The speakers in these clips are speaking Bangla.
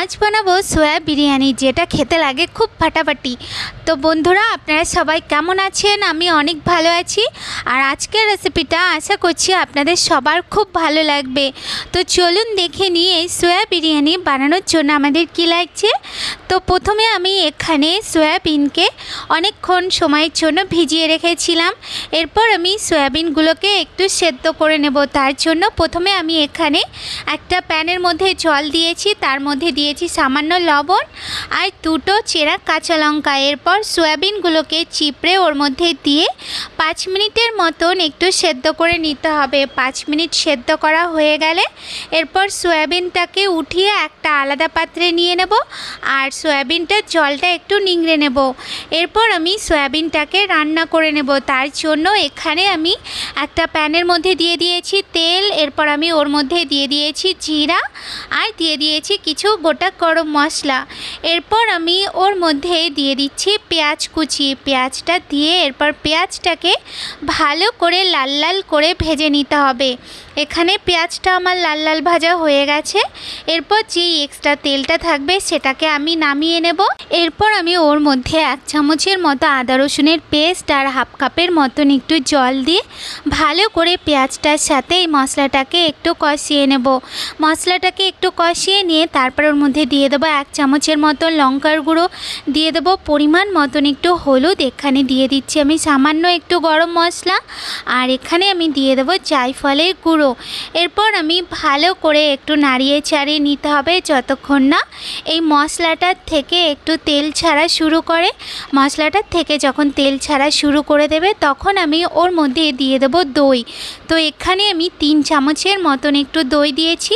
আজ বানাবো সোয়া বিরিয়ানি, যেটা খেতে লাগে খুব ফাটাফাটি। তো বন্ধুরা, আপনারা সবাই কেমন আছেন? আমি অনেক ভালো আছি। আর আজকের রেসিপিটা আশা করছি আপনাদের সবার খুব ভালো লাগবে। তো চলুন দেখে নিই এই সোয়া বিরিয়ানি বানানোর জন্য আমাদের কী লাগছে। তো প্রথমে আমি এখানে সয়াবিনকে অনেকক্ষণ সময়ের জন্য ভিজিয়ে রেখেছিলাম। এরপর আমি সয়াবিনগুলোকে একটু সেদ্ধ করে নেব। তার জন্য প্রথমে আমি এখানে একটা প্যানের মধ্যে জল দিয়েছি। তার মধ্যে দিয়েছি সামান্য লবণ আর দুটো চেরা কাঁচা লঙ্কা। এরপর সয়াবিনগুলোকে চিপড়ে ওর মধ্যে দিয়ে পাঁচ মিনিটের মতন একটু সেদ্ধ করে নিতে হবে। পাঁচ মিনিট সেদ্ধ করা হয়ে গেলে এরপর সয়াবিনটাকে উঠিয়ে একটা আলাদা পাত্রে নিয়ে নেব আর সয়াবিনটার জলটা একটু নিংড়ে নেব। এরপর আমি সয়াবিনটাকে রান্না করে নেব। তার জন্য এখানে আমি একটা প্যানের মধ্যে দিয়ে দিয়েছি তেল। এরপর আমি ওর মধ্যে দিয়ে দিয়েছি জিরা আর দিয়ে দিয়েছি কিছু গোটা গরম মশলা। এরপর আমি ওর মধ্যে দিয়ে দিচ্ছি পেঁয়াজ কুচি। পেঁয়াজটা দিয়ে এরপর পেঁয়াজটাকে ভালো করে লাল লাল করে ভেজে নিতে হবে। এখানে পেঁয়াজটা আমার লাল লাল ভাজা হয়ে গেছে। এরপর যেই এক্সট্রা তেলটা থাকবে সেটাকে আমি নামিয়ে নেব। এরপর আমি ওর মধ্যে এক চামচের মতো আদা রসুনের পেস্ট আর হাফ কাপের মতন একটু জল দিয়ে ভালো করে পেঁয়াজটার সাথে এই মশলাটাকে একটু কষিয়ে নেব। মশলাটাকে একটু কষিয়ে নিয়ে তারপর ওর মধ্যে দিয়ে দেবো এক চামচের মতো লঙ্কার গুঁড়ো। দিয়ে দেবো পরিমাণ মতন একটু হলুদ। এখানে দিয়ে দিচ্ছি আমি সামান্য একটু গরম মশলা। আর এখানে আমি দিয়ে দেবো জায়ফলের গুঁড়ো। এরপর আমি ভালো করে একটু নাড়িয়ে চাড়িয়ে নিতে হবে যতক্ষণ না এই মশলাটার থেকে একটু তেল ছাড়া শুরু করে। মশলাটার থেকে যখন তেল ছাড়া শুরু করে দেবে তখন আমি ওর মধ্যে দিয়ে দেবো দই। তো এখানে আমি তিন চামচের মতন একটু দই দিয়েছি।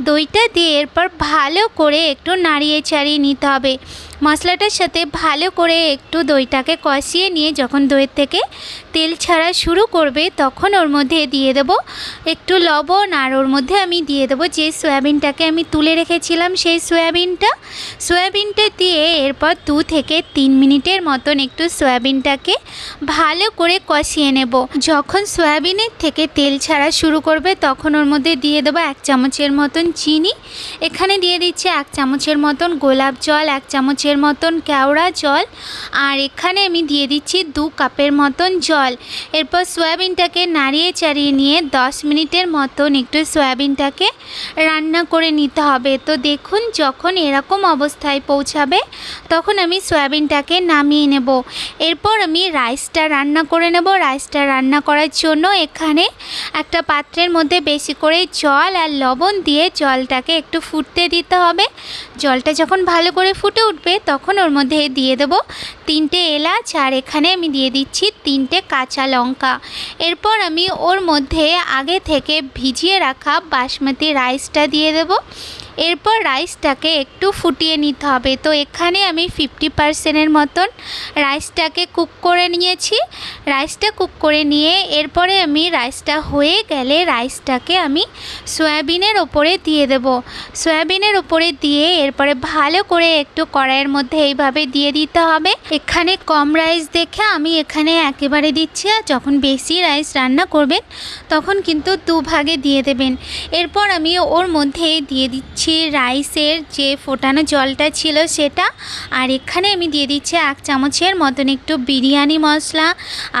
দইটা দিয়ে এরপর ভালো করে একটু নাড়িয়ে চাড়িয়ে নিতে হবে। মশলাটার সাথে ভালো করে একটু দইটাকে কষিয়ে নিয়ে যখন দইয়ের থেকে তেল ছাড়া শুরু করবে, তখন ওর মধ্যে দিয়ে দেবো একটু লবণ আর ওর মধ্যে আমি দিয়ে দেবো যে সয়াবিনটাকে আমি তুলে রেখেছিলাম সেই সয়াবিনটা। সয়াবিনটা দিয়ে এরপর দু থেকে তিন মিনিটের মতন একটু সয়াবিনটাকে ভালো করে কষিয়ে নেব। যখন সয়াবিনের থেকে তেল ছাড়া শুরু করবে, তখন ওর মধ্যে দিয়ে দেবো এক চামচের মতন চিনি। এখানে দিয়ে দিচ্ছে এক চামচের মতন গোলাপ জল, এক চামচের মতন কেওড়া জল, আর এখানে আমি দিয়ে দিচ্ছি দু কাপের মতন জল। এরপর সয়াবিনটাকে নাড়িয়ে চাড়িয়ে নিয়ে দশ মিনিটের মতন একটু সয়াবিনটাকে রান্না করে নিতে হবে। তো দেখুন, যখন এরকম অবস্থায় পৌঁছাবে, তখন আমি সয়াবিনটাকে নামিয়ে নেব। এরপর আমি রাইসটা রান্না করে নেব। রাইসটা রান্না করার জন্য এখানে একটা পাত্রের মধ্যে বেশি করে জল আর লবণ দিয়ে জলটাকে একটু ফুটতে দিতে হবে। জলটা যখন ভালো করে ফুটে উঠবে তখন ওর মধ্যে দিয়ে দেব তিনটে এলাচ আর এখানে আমি দিয়ে দিচ্ছি তিনটে কাঁচা লঙ্কা। এরপর আমি ওর মধ্যে আগে থেকে ভিজিয়ে রাখা বাসমতি রাইসটা দিয়ে দেব। এরপর রাইসটাকে একটু ফুটিয়ে নিতে হবে। তো এখানে আমি ফিফটি পার্সেন্টের মতন রাইসটাকে কুক করে নিয়েছি। রাইসটা কুক করে নিয়ে এরপরে আমি রাইসটা হয়ে গেলে রাইসটাকে আমি সয়াবিনের ওপরে দিয়ে দেব। সয়াবিনের ওপরে দিয়ে এরপরে ভালো করে একটু কড়াইয়ের মধ্যে এইভাবে দিয়ে দিতে হবে। এখানে কম রাইস দেখে আমি এখানে একেবারে দিচ্ছি আর যখন বেশি রাইস রান্না করবেন তখন কিন্তু দু ভাগে দিয়ে দেবেন। এরপর আমি ওর মধ্যে দিয়ে দিচ্ছি রাইসের যে ফোটানো জলটা ছিল সেটা। আর এখানে আমি দিয়ে দিচ্ছি এক চামচের মতন একটু বিরিয়ানি মশলা।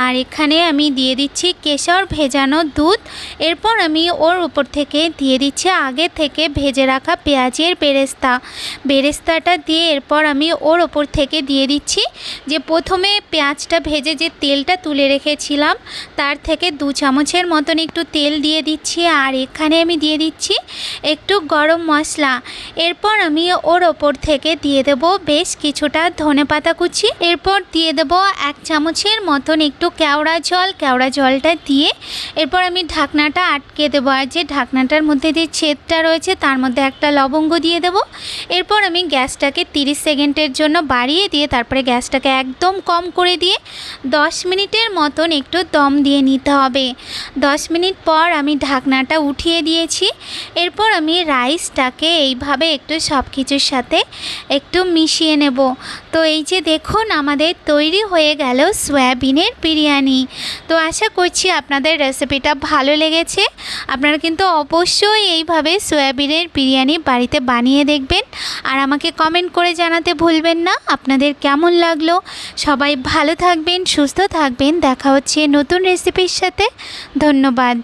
আর এখানে আমি দিয়ে দিচ্ছি কেশর ভেজানো দুধ। এরপর আমি ওর উপর থেকে দিয়ে দিচ্ছি আগে থেকে ভেজে রাখা পেঁয়াজের বেরেস্তা। বেরেস্তাটা দিয়ে এরপর আমি ওর ওপর থেকে দিয়ে দিচ্ছি যে প্রথমে পেঁয়াজটা ভেজে যে তেলটা তুলে রেখেছিলাম, তার থেকে দু চামচের মতন একটু তেল দিয়ে দিচ্ছি। আর এখানে আমি দিয়ে দিচ্ছি একটু গরম মশলা এরপর আমি ওর ওপর থেকে দিয়ে দেব বেশ কিছুটা ধনে পাতা কুচি। এরপর দিয়ে দেব এক চামচের মতন একটু কেওড়া জল। কেওড়া জলটা দিয়ে এরপর আমি ঢাকনাটা আটকে দেবো। আর যে ঢাকনাটার মধ্যে যে ছেদটা রয়েছে, তার মধ্যে একটা লবঙ্গ দিয়ে দেবো। এরপর আমি গ্যাসটাকে 30 সেকেন্ডের জন্য বাড়িয়ে দিয়ে, তারপরে গ্যাসটাকে একদম কম করে দিয়ে 10 মিনিটের মতন একটু দম দিয়ে নিতে হবে। 10 মিনিট পর আমি ঢাকনাটা উঠিয়ে দিয়েছি। এরপর আমি রাইসটাকে মশলাটাকে এইভাবে একটু সব কিছুর সাথে একটু মিশিয়ে নেব। তো এই যে দেখুন, আমাদের তৈরি হয়ে গেল সয়াবিনের বিরিয়ানি। তো আশা করছি আপনাদের রেসিপিটা ভালো লেগেছে। আপনারা কিন্তু অবশ্যই এইভাবে সয়াবিনের বিরিয়ানি বাড়িতে বানিয়ে দেখবেন। আর আমাকে কমেন্ট করে জানাতে ভুলবেন না, আপনাদের কেমন লাগল? সবাই ভালো থাকবেন, সুস্থ থাকবেন। দেখা হচ্ছে নতুন রেসিপির সাথে। ধন্যবাদ।